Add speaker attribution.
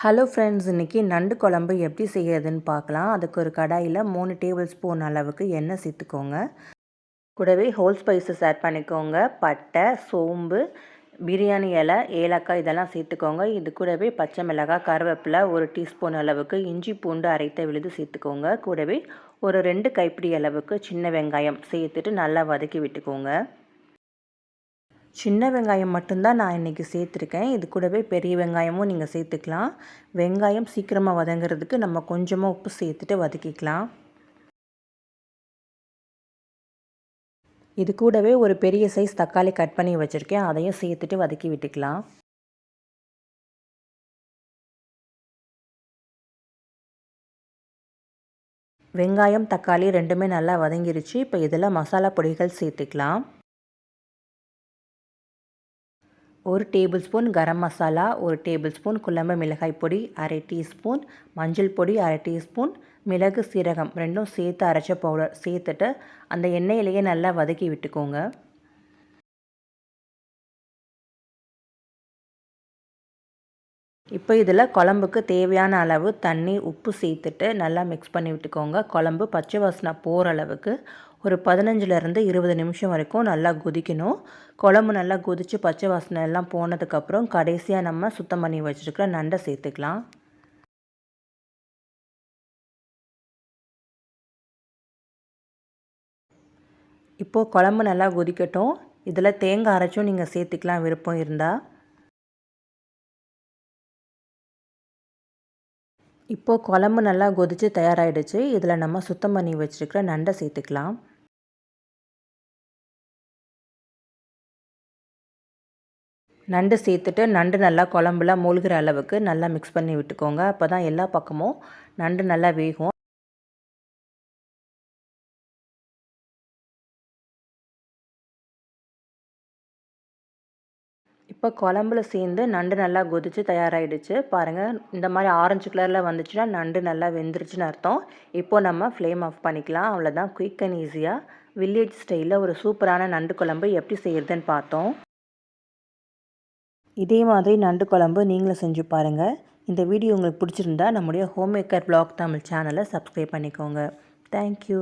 Speaker 1: Hello friends இன்றைக்கி நண்டு குழம்பு எப்படி செய்யறதுன்னு பார்க்கலாம். அதுக்கு ஒரு கடாயில் மூணு டேபிள் ஸ்பூன் அளவுக்கு எண்ணெய் சேர்த்துக்கோங்க. கூடவே ஹோல் ஸ்பைசஸ் ஆட் பண்ணிக்கோங்க. பட்டை சோம்பு பிரியாணி இலை ஏலக்காய் இதெல்லாம் சேர்த்துக்கோங்க. இது கூடவே பச்சை மிளகாய் கருவேப்பிலை ஒரு டீஸ்பூன் அளவுக்கு இஞ்சி பூண்டு அரைத்த விழுது சேர்த்துக்கோங்க. கூடவே ஒரு ரெண்டு கைப்பிடி அளவுக்கு சின்ன வெங்காயம் சேர்த்துட்டு நல்லா வதக்கி விட்டுக்கோங்க. சின்ன வெங்காயம் மட்டும்தான் நான் இன்றைக்கி சேர்த்துருக்கேன். இது கூடவே பெரிய வெங்காயமும் நீங்கள் சேர்த்துக்கலாம். வெங்காயம் சீக்கிரமாக வதங்கிறதுக்கு நம்ம கொஞ்சமாக உப்பு சேர்த்துட்டு வதக்கிக்கலாம். இது கூடவே ஒரு பெரிய சைஸ் தக்காளி கட் பண்ணி வச்சுருக்கேன். அதையும் சேர்த்துட்டு வதக்கி விட்டுக்கலாம். வெங்காயம் தக்காளி ரெண்டுமே நல்லா வதங்கிருச்சு. இப்போ இதில் மசாலா பொடிகள் சேர்த்துக்கலாம். ஒரு டேபிள் ஸ்பூன் கரம் மசாலா ஒரு டேபிள் ஸ்பூன் குழம்பு மிளகாய் பொடி அரை டீஸ்பூன் மஞ்சள் பொடி அரை டீஸ்பூன் மிளகு சீரகம் ரெண்டும் சேர்த்து அரைச்ச பவுடர் சேர்த்துட்டு அந்த எண்ணெயிலேயே நல்லா வதக்கி விட்டுக்கோங்க. இப்போ இதில் குழம்புக்கு தேவையான அளவு தண்ணி உப்பு சேர்த்துட்டு நல்லா மிக்ஸ் பண்ணி விட்டுக்கோங்க. குழம்பு பச்சை வாசனை போகிற அளவுக்கு ஒரு பதினஞ்சுலேருந்து இருபது நிமிஷம் வரைக்கும் நல்லா கொதிக்கணும். குழம்பு நல்லா கொதித்து பச்சை வாசனை எல்லாம் போனதுக்கப்புறம் கடைசியாக நம்ம சுத்தம் பண்ணி வச்சுருக்கிற நண்டை சேர்த்துக்கலாம். இப்போது குழம்பு நல்லா கொதிக்கட்டும். இதில் தேங்காய் அரைச்சும் நீங்கள் சேர்த்துக்கலாம் விருப்பம் இருந்தால் இப்போது குழம்பு நல்லா கொதித்து தயாராகிடுச்சு இதில் நம்ம சுத்தம் பண்ணி வச்சுருக்கிற நண்டை சேர்த்துக்கலாம். நண்டு சேர்த்துட்டு நண்டு நல்லா குழம்புல மூழ்கிற அளவுக்கு நல்லா மிக்ஸ் பண்ணி விட்டுக்கோங்க. அப்போ தான் எல்லா பக்கமும் நண்டு நல்லா வேகும். இப்போ குழம்புல சேர்ந்து நண்டு நல்லா கொதித்து தயாராகிடுச்சு பாருங்கள் இந்த மாதிரி ஆரஞ்சு கலரில் வந்துச்சுன்னா நண்டு நல்லா வெந்துருச்சுன்னு அர்த்தம். இப்போது நம்ம ஃப்ளேம் ஆஃப் பண்ணிக்கலாம். அவ்வளோதான் குயிக் அண்ட் ஈஸியாக வில்லேஜ் ஸ்டைலில் ஒரு சூப்பரான நண்டு குழம்பு எப்படி செய்கிறதுன்னு பார்த்தோம். இதே மாதிரி நண்டு குழம்பு நீங்களும் செஞ்சு பாருங்கள் இந்த வீடியோ உங்களுக்கு பிடிச்சிருந்தா நம்முடைய ஹோம் மேக்கர் பிளாக் தமிழ் சேனலை சப்ஸ்கிரைப் பண்ணிக்கோங்க. தேங்க்யூ